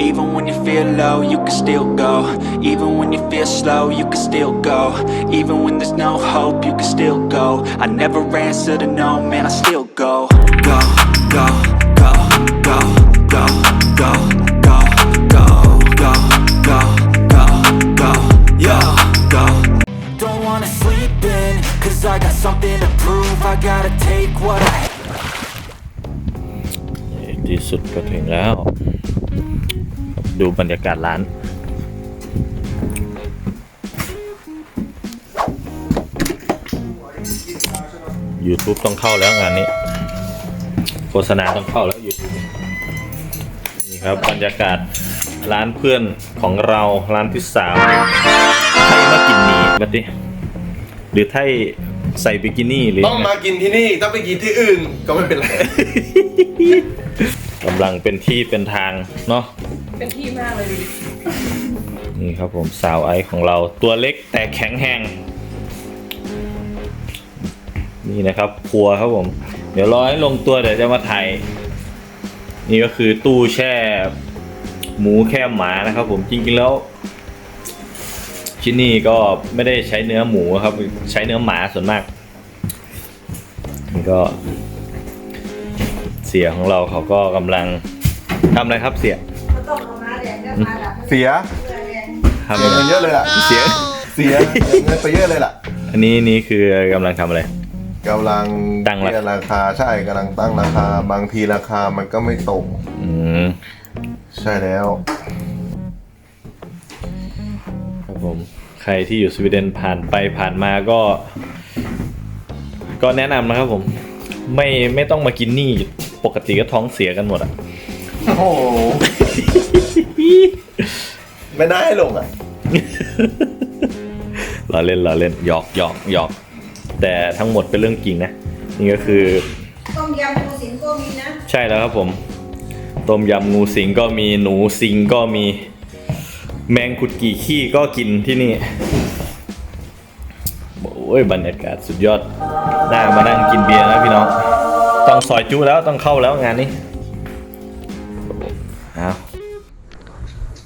Even when you feel low, you can still go. Even when you feel slow, you can still go. Even when there's no hope, you can still go. I never answer to no, man, I still go. Go, go, go, go, go, go, go, go, go, go, go, go, yo, go. Don't wanna sleep in, cause I got something to prove. I gotta take what I ที่สุดก็ถึงแล้ว ดูบรรยากาศร้าน YouTube ต้องเข้าแล้วงานนี้ โฆษณาต้องเข้าแล้ว YouTube นี่ครับบรรยากาศร้านเพื่อนของเราร้านที่สามไทยมากินนี่บัดดิหรือไทยใส่บิกินี่หรือต้องมากินที่นี่ต้องไปกินที่อื่นก็ไม่เป็นไรกำลังเป็นที่เป็นทางเนาะ เป็นที่มากเลยดินี่ครับผมสาวไอซ์ของเราตัวเล็กแต่แข็งแรงนี่นะครับครัวครับผม เดี๋ยวรอให้ลงตัวเดี๋ยวจะมาถ่ายนี่ก็คือตู้แช่ หมูแค่หมานะครับผมจริงๆแล้วที่นี่ก็ไม่ได้ใช้เนื้อหมูครับ ใช้เนื้อหมาส่วนมากนี่ก็ เสียของเราเขาก็กำลังทำอะไรครับเสีย เสียทำเสียเงินเยอะเลยล่ะ เสีย เสียเงินไปเยอะเลยล่ะ อันนี้นี่คือกำลังทำอะไร กำลังตั้งราคา เปลี่ยนราคาใช่กำลังตั้งราคา บางทีราคามันก็ไม่ตรงอืมใช่แล้ว ครับผม ใครที่อยู่สวีเดนผ่านไปผ่านมาก็ ก็แนะนำนะครับผม ไม่ไม่ต้องมากินนี่ปกติก็ท้องเสียกันหมดอะโอ้โห ไม่ได้ให้ลงอะเราเล่นเราเล่นหยอกหยอกหยอก แต่ทั้งหมดเป็นเรื่องจริงนะ นี่ก็คือ ต้มยำปูสิงก็มีนะใช่แล้วครับผม ต้มยำงูสิงก็มีหนูสิงก็มี แมงขุดกี่ขี้ก็กินที่นี่ โอ้ยบรรยากาศสุดยอด น่ามานั่งกินเบียร์นะพี่น้อง ต้องซอยจุแล้วต้องเข้าแล้วงานนี้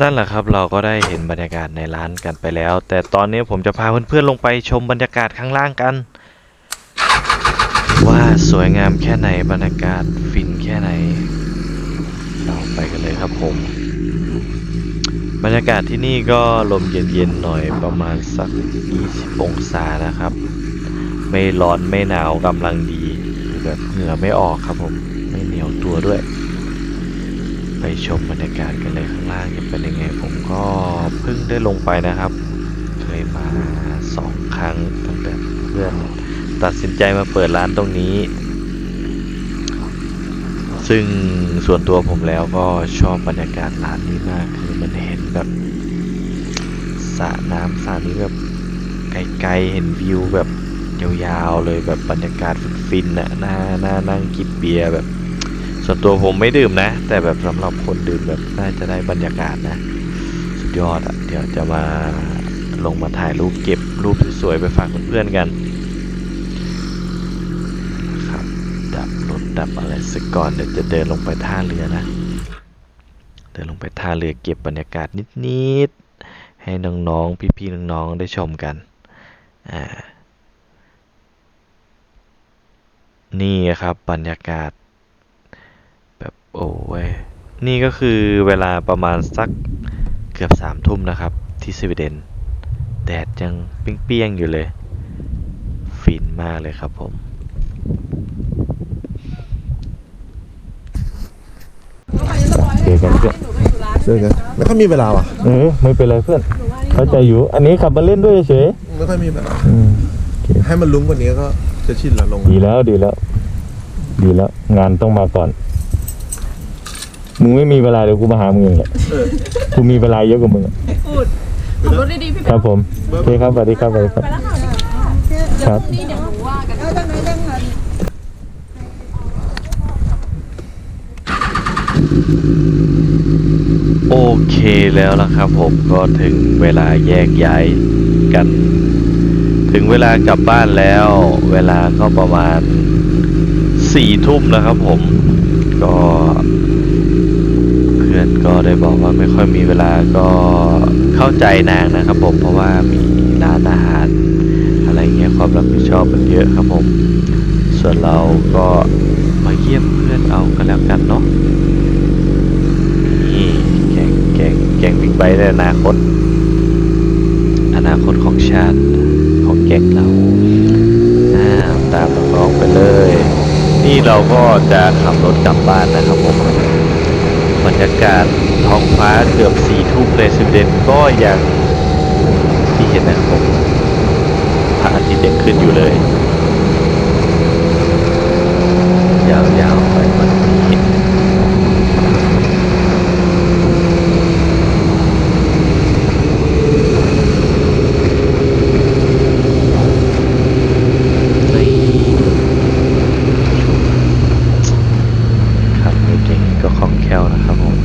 นั่นแหละครับเราก็ได้เห็นบรรยากาศในร้านกันไปแล้ว แต่ตอนนี้ผมจะพาเพื่อนๆลงไปชมบรรยากาศข้างล่างกัน ว่าสวยงามแค่ไหนบรรยากาศฟินแค่ไหน เราไปกันเลยครับผม บรรยากาศที่นี่ก็ลมเย็นๆหน่อยประมาณสัก 20 องศานะครับ ไม่ร้อนไม่หนาวกำลังดีแบบเหงื่อไม่ออกครับผม ไม่เหนียวตัวด้วย ไปชมบรรยากาศกันเลยข้างล่างจะเป็นยังไง ผมก็เพิ่งได้ลงไปนะครับ เคยมาสองครั้งตั้งแต่เพื่อนตัดสินใจมาเปิดร้านตรงนี้ ซึ่งส่วนตัวผมแล้วก็ชอบบรรยากาศร้านนี้มากคือมันเห็นแบบสระน้ำสระนี้แบบไกลๆเห็นวิวแบบยาวๆเลยแบบบรรยากาศฟินๆน่ะน่าน่านั่งกินเบียร์แบบ ส่วนตัวผมไม่ดื่มนะ แต่แบบสำหรับคนดื่มแบบน่าจะได้บรรยากาศนะ สุดยอดอะ่ะ เดี๋ยวจะมาลงมาถ่ายรูปเก็บรูปสวยๆไปฝากเพื่อนๆกันครับดับรถดับอะไรสักก่อนเดี๋ยวจะเดินลงไปท่าเรือนะ เดินลงไปท่าเรือเก็บบรรยากาศนิดๆ ให้น้องๆ พี่ๆ น้องๆ ได้ชมกัน อ่า นี่ครับบรรยากาศ โอ้เว้ยนี่ก็คือเวลาประมาณสักเกือบสามทุ่มนะครับ ที่สวีเดน แดดยังเปรี้ยงๆอยู่เลย ฟินมากเลยครับผมเจอกันเพื่อนเจอกันไม่ค่อยมีเวลาว่ะเออไม่เป็นไรเพื่อน เข้าใจอยู่ อันนี้ขับมาเล่นด้วยเฉยไม่ค่อยมีเวลาอืมให้มันลุ้งกว่านี้ก็จะชินแล้วลง ดีแล้วดีแล้ว ดีแล้ว งานต้องมาก่อน มึงไม่มีเวลาเดี๋ยวกูมาหามึงเองแหละกูมีเวลาเยอะกว่ามึงอะพูดขับรถดีๆพี่ครับผมโอเคครับสวัสดีครับสวัสดีครับ ไปแล้วค่ะครับ นี่เดี๋ยวหนูว่ากัน เอาจังไหนจังไหนโอเคแล้วล่ะครับผมก็ถึงเวลาแยกย้ายกัน ถึงเวลากลับบ้านแล้ว เวลาก็ประมาณสี่ทุ่มนะครับผม ก็เพื่อน ก็ได้บอกว่าไม่ค่อยมีเวลาก็เข้าใจนางนะครับผมเพราะว่ามีร้านอาหาร อะไรเงี้ยความรับผิดชอบมันเยอะครับผม ส่วนเราก็มาเยี่ยมเพื่อนเอากันแล้วกันเนาะนี่แกงแกงแกงบิ๊กไบค์ในอนาคต อนาคตของชาติของแกงเราอ่าตามน้องๆไปเลย นี่เราก็จะขับรถกลับบ้านนะครับผม บรรยากาศท้องฟ้าเกือบสี่ทุ่มในสวีเดนก็ยังที่เห็นนะครับผมพระอาทิตย์ยังขึ้นอยู่เลยยาวๆไปวันนี้นี่ขับรถเก่งก็คล่องแคล่วนะครับผม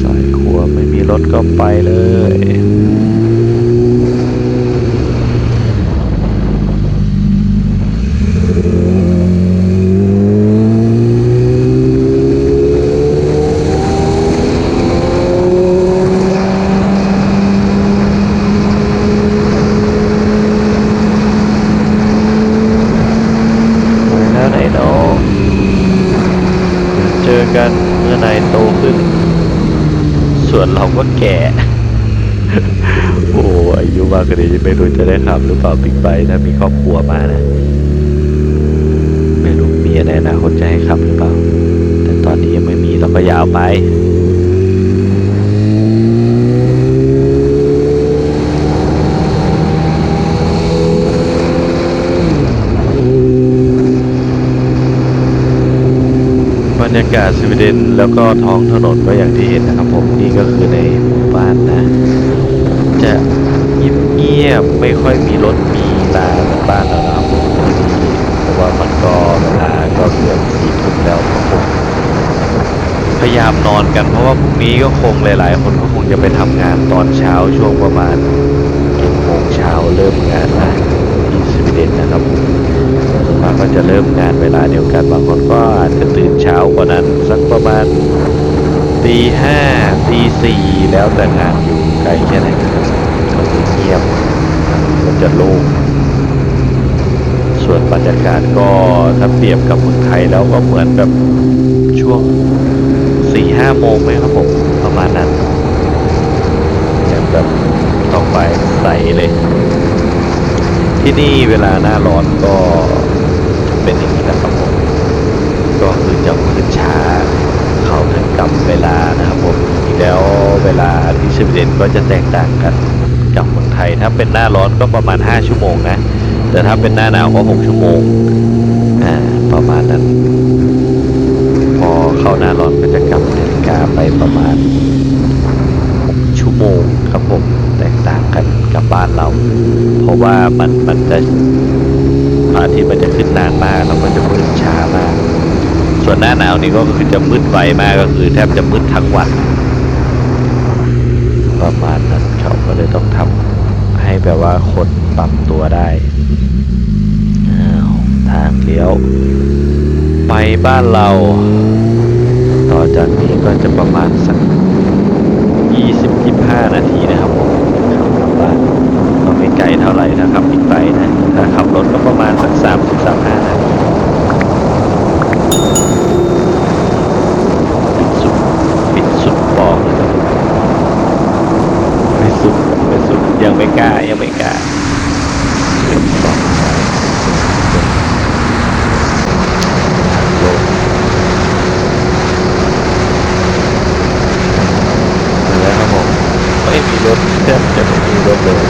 สายครัวไม่มีรถ ก็ไปเลย ไปแล้วไหนน้องเดี๋ยวเจอกันเมื่อนายโตขึ้น ส่วนเราก็แก่ โอ้อายุมา กกว่านี้ไม่รู้จะได้ขับหรือเปล่าบิ๊กไบค์ถ้ามีครอบครัวมานะ ไม่รู้มีอะไรนะคนจะให้ขับหรือเปล่า แต่ตอนนี้ยังไม่มีเราก็ยาวไปบรรยากาศสวีเดนแล้วก็ท้องถนนก็อย่างที่เห็นนะครับผมนี่ก็คือในหมู่บ้านนะ จะ เงียบๆไม่ค่อยมีรถมีลาบ้านเรานะครับผมเพราะว่ามันก็เวลาก็เกือบสี่ทุ่มแล้วครับผมพยายามนอนกันเพราะว่าพรุ่งนี้ก็คงหลาย ๆ คนก็คงจะไปทำงานตอนเช้าช่วงประมาณเจ็ดโมงเช้าเริ่มงานนะที่สวีเดนนะครับผมส่วนมาก็จะเริ่มงานเวลาเดียวกันบางคนก็อาจจะตื่นเช้ากว่านั้นสักประมาณตีห้าตีสี่แล้วแต่งานอยู่ไกลแค่ไหน งียบก็จะโล่งส่วนบรรยากาศก็ถ้าเปรียบกับเมืองไทยแล้วก็เหมือนแบบช่วงสี่ห้าโมงไหมครับผมประมาณนั้นยังแบบต้องไปใสเลย ที่นี่เวลาหน้าร้อนก็เป็นอย่างนี้นะครับผมก็คือจะมืดช้าเขาถึงกับเวลานะครับผมแล้วเวลาที่สวีเดนก็จะแตกต่างกัน ถ้าเป็นหน้าร้อนก็ประมาณ 5 ชั่วโมงนะ แต่ถ้าเป็นหน้าหนาวก็ 6 ชั่วโมงอ่าประมาณนั้น พอเข้าหน้าร้อนก็จะกลับนาฬิกาไปประมาณชั่วโมงครับผมแตกต่างกันกับบ้านเรา เพราะว่ามันมันจะพระอาทิตย์มันจะขึ้นนานมากแล้วมันจะมืดช้ามาก ส่วนหน้าหนาวนี่ก็คือจะมืดไวมากก็คือแทบจะมืดทั้งวันประมาณนั้นเขาก็เลยต้องทำ ให้แบบว่าคนปรับตัวได้าทางเลี้ยว ไปบ้านเรา ต่อจากนี้ก็จะประมาณสัก 20-25 นาทีนะครับผมขับกลับบ้านก็ไม่ไกลเท่าไหร่นะครับบิ๊กไบค์นะถ้าขับรถก็ประมาณสัก 30-35นาทีปิดสุดปิดสุดบอกเลยครับ สุดไม่สุดยังไม่กล้ายังไม่กล้าองสามโลกแล้วครับผมไม่มีรถแทบจะไม่มีรถเลย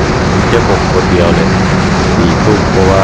จะผมคนเดียวเลยสี่ทุ่มเพราะว่า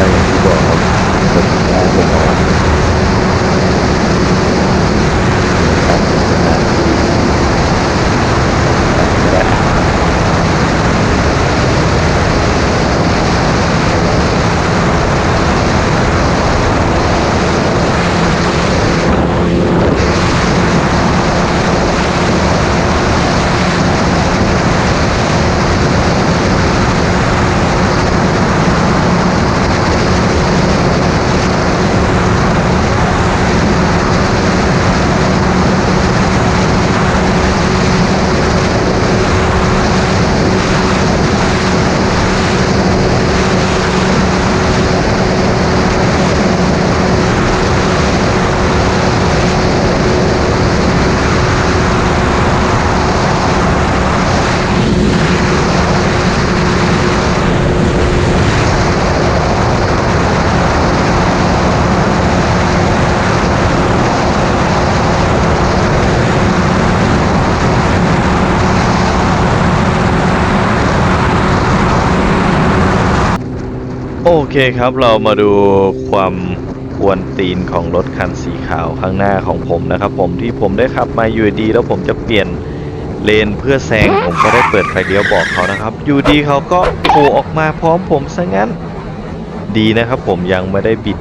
เคครับเรามาดูความกวนตีนของรถคันสีขาวข้างหน้าของผมนะครับ ผมที่ผมได้ขับมาอยู่ดี แล้วผมจะเปลี่ยนเลนเพื่อแซงผมก็ได้เปิดไฟเลี้ยวบอกเขานะครับ อยู่ดีเขาก็โผล่ออกมาพร้อมผมซะงั้น ดีนะครับ ผมยังไม่ได้บิด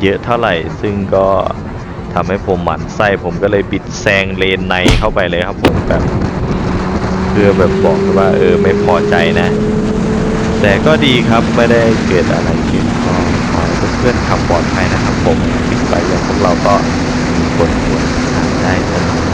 เยอะเท่าไหร่ ซึ่งก็ทำให้ผมหมันไส้ผมก็เลยบิดแซงเลนในเข้าไปเลยครับผมแบบเพื่อแบบบอกว่าเออไม่พอใจนะ แต่ก็ดีครับไม่ได้เกิดอะไรขึ้นก็ขอให้เพื่อนๆขับปลอดภัยนะครับผมบิ๊กไบค์อย่างพวกเราก็ควรควรทำได้เสมอค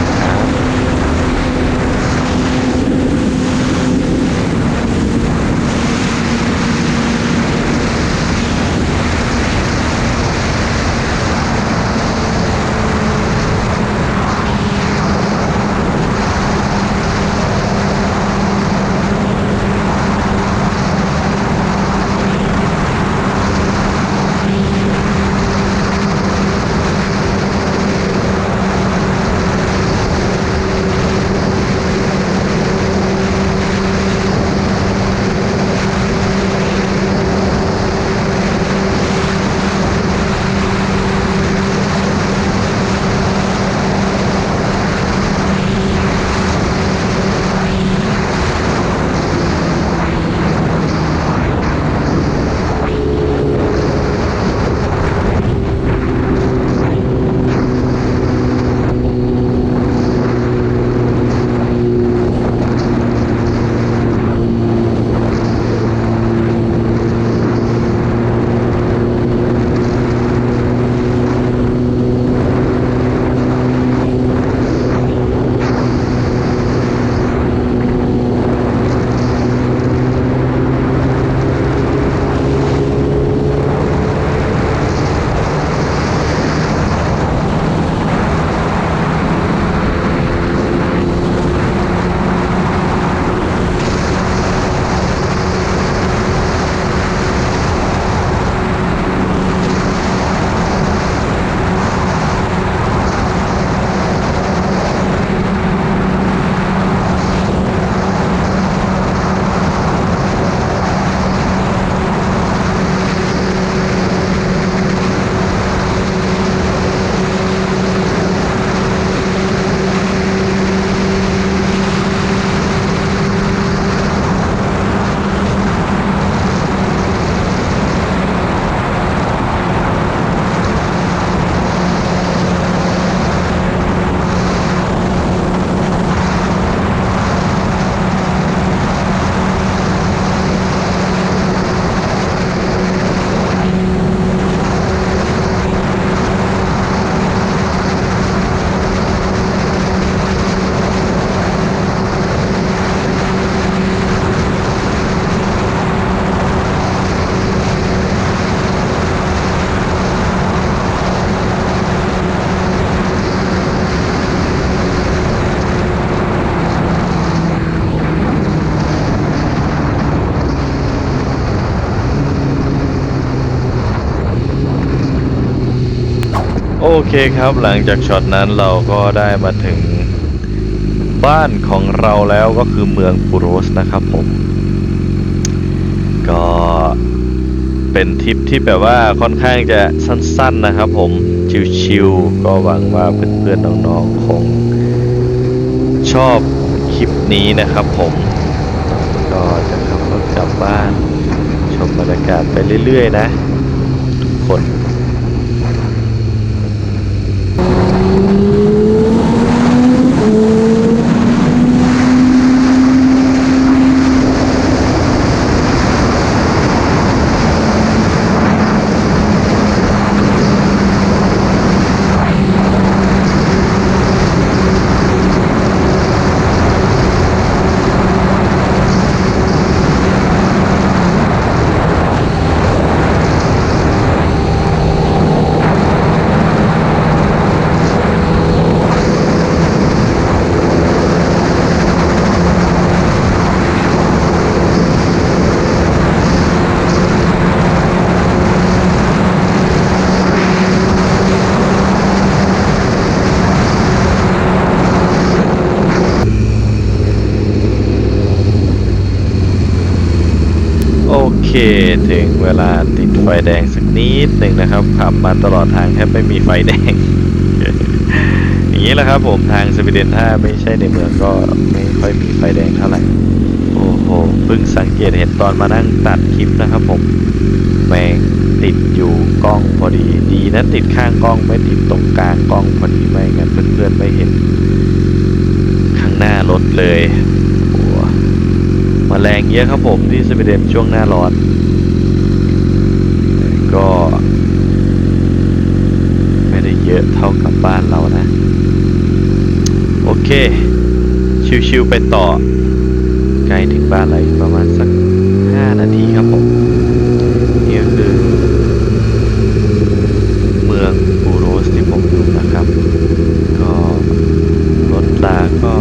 เคครับหลังจากช็อตนั้นเราก็ได้มาถึงบ้านของเราแล้วก็คือเมืองปูโรสนะครับผม ก็เป็นทริปที่แบบว่าค่อนข้างจะสั้นๆนะครับผมชิวๆก็หวังว่าเพื่อนๆน้องๆคงชอบคลิปนี้นะครับผมก็จะขับรถกลับบ้านชมบรรยากาศไปเรื่อยๆนะทุกคน คถึงเวลาติดไฟแดงสักนิดหนึ่งนะครับขับมาตลอดทางแทบไม่มีไฟแดง อย่างนี้แหละครับผมทางสวีเดนถ้าไม่ใช่ในเมืองก็ไม่ค่อยมีไฟแดงเท่าไหร่โอ้โหเพิ่งสังเกตเห็นตอนมานั่งตัดคลิปนะครับผมแมงติดอยู่กล้องพอดีดีนะติดข้างกล้องไม่ติดตรงกลางกล้องพอดีไม่งั้นเพื่อนๆไม่เห็น ข้างหน้ารถเลย มาแรงเยอะครับผมที่สวีเดนช่วงหน้าร้อน ก็ไม่ได้เยอะเท่ากับบ้านเรานะ โอเค ชิวๆไปต่อ ใกล้ถึงบ้านเราประมาณสัก 5 นาทีครับผม นี่ก็คือ เมืองบูโรสที่ผมอยู่นะครับ ก็รถลาก็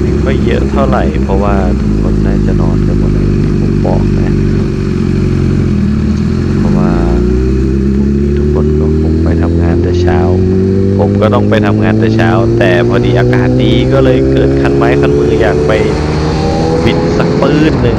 ไม่ค่อ ยเยอะเท่าไหร่ เพราะว่าทุกคนน่าจะนอนกันหมดเลยที่ผมบอกนะ เพราะว่าพรุ่งนี้ทุกคนก็คงไปทำงานแต่เช้า ผมก็ต้องไปทำงานแต่เช้า แต่พอดีอากาศดีก็เลยเกิดคันไม้คันมืออยากไปบินสักปืนหนึ่ง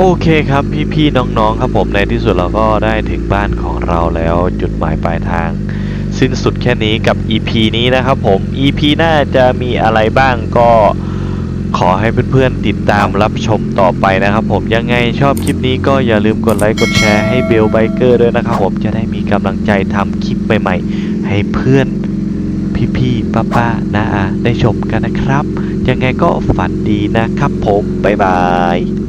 โอเคครับพี่ๆน้องๆครับผมในที่สุดเราก็ได้ถึงบ้านของเราแล้วจุดหมายปลายทาง สิ้นสุดแค่นี้กับ EP นี้นะครับผม EP หน้าจะมีอะไรบ้างก็ขอให้เพื่อนๆติดตามรับชมต่อไปนะครับผมยังไงชอบคลิปนี้ก็อย่าลืมกดไลค์กดแชร์ให้เบลไบเกอร์ด้วยนะครับผมจะได้มีกำลังใจทำคลิปใหม่ๆ ให้เพื่อนพี่ๆป้าๆน้าอาได้ชมกันนะครับ ยังไงก็ฝันดีนะครับผม บ๊ายบาย